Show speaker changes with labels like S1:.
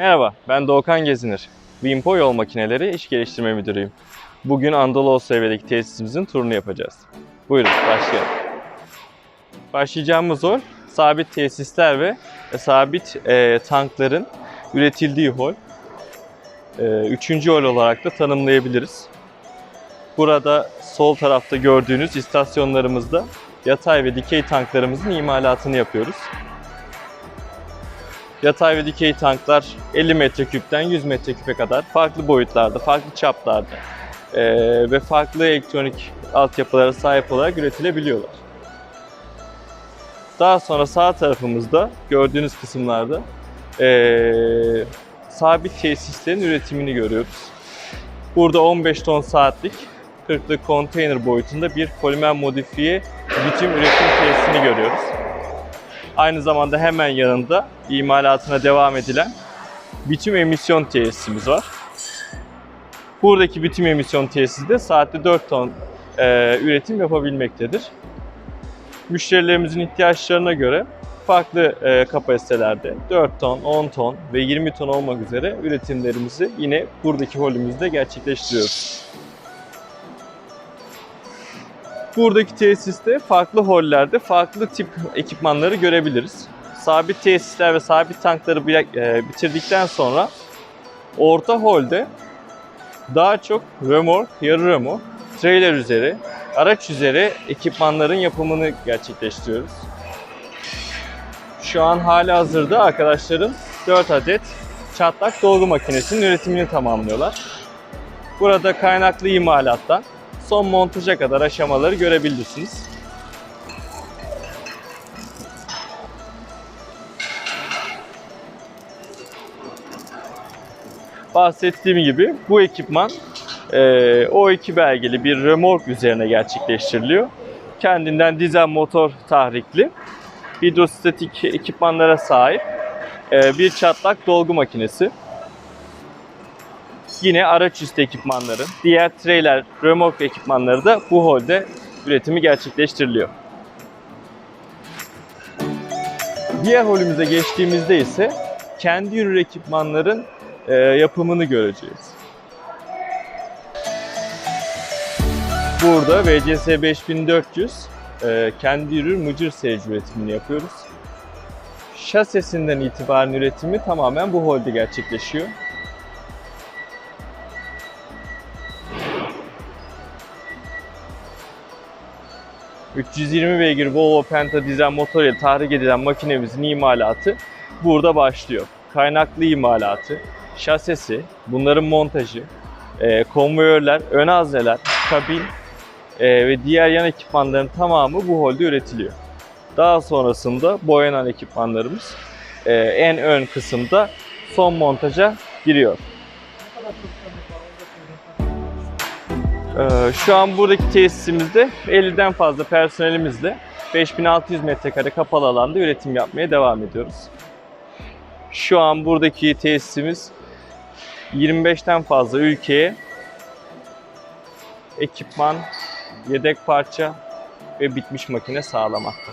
S1: Merhaba, ben Doğukan Gezinir. Wimpo Yol Makineleri İş Geliştirme Müdürüyüm. Bugün Anadolu Seviyedeki tesisimizin turunu yapacağız. Buyurun, başlayalım. Başlayacağımız hol, sabit tesisler ve sabit e, tankların üretildiği hol. E, üçüncü hol olarak da tanımlayabiliriz. Burada sol tarafta gördüğünüz istasyonlarımızda yatay ve dikey tanklarımızın imalatını yapıyoruz. Yatay ve dikey tanklar 50 metreküpten 100 metreküpe kadar farklı boyutlarda, farklı çaplarda eee, ve farklı elektronik altyapılara sahip olarak üretilebiliyorlar. Daha sonra sağ tarafımızda gördüğünüz kısımlarda eee, sabit tesislerin üretimini görüyoruz. Burada 15 ton saatlik 40'lık konteyner boyutunda bir polimer modifiye lityum üretim tesisini görüyoruz. Aynı zamanda hemen yanında imalatına devam edilen biçim emisyon tesisimiz var. Buradaki biçim emisyon tesisi de saatte 4 ton e, üretim yapabilmektedir. Müşterilerimizin ihtiyaçlarına göre farklı e, kapasitelerde 4 ton, 10 ton ve 20 ton olmak üzere üretimlerimizi yine buradaki holümüzde gerçekleştiriyoruz. Buradaki tesiste farklı hollerde farklı tip ekipmanları görebiliriz. Sabit tesisler ve sabit tankları e, bitirdikten sonra orta holde daha çok römork, yarı römork, trailer üzeri, araç üzeri ekipmanların yapımını gerçekleştiriyoruz. Şu an hali hazırda arkadaşlarım 4 adet çatlak dolgu makinesinin üretimini tamamlıyorlar. Burada kaynaklı imalattan son montaja kadar aşamaları görebilirsiniz. Bahsettiğim gibi bu ekipman eee, o iki belgeli bir remork üzerine gerçekleştiriliyor. Kendinden dizel motor tahrikli hidrostatik ekipmanlara sahip eee, bir çatlak dolgu makinesi. Yine araç üstü ekipmanların, diğer trailer, römork ekipmanları da bu holde üretimi gerçekleştiriliyor. Diğer holümüze geçtiğimizde ise kendi ürün ekipmanların e, yapımını göreceğiz. Burada VCS 5400 e, kendi ürün mıcır serici üretimini yapıyoruz. Şasesinden itibaren üretimi tamamen bu holde gerçekleşiyor. ...320 beygir Volvo Penta dizel motor ile tahrik edilen makinemizin imalatı burada başlıyor. Kaynaklı imalatı, şasesi, bunların montajı, e, konvoyörler, ön hazneler, kabin e, ve diğer yan ekipmanların tamamı bu holde üretiliyor. Daha sonrasında boyanan ekipmanlarımız e, en ön kısımda son montaja giriyor. Ee, Şu an buradaki tesisimizde 50'den fazla personelimizle 5600 metrekare kapalı alanda üretim yapmaya devam ediyoruz. Şu an buradaki tesisimiz 25'ten fazla ülkeye ekipman, yedek parça ve bitmiş makine sağlamakta.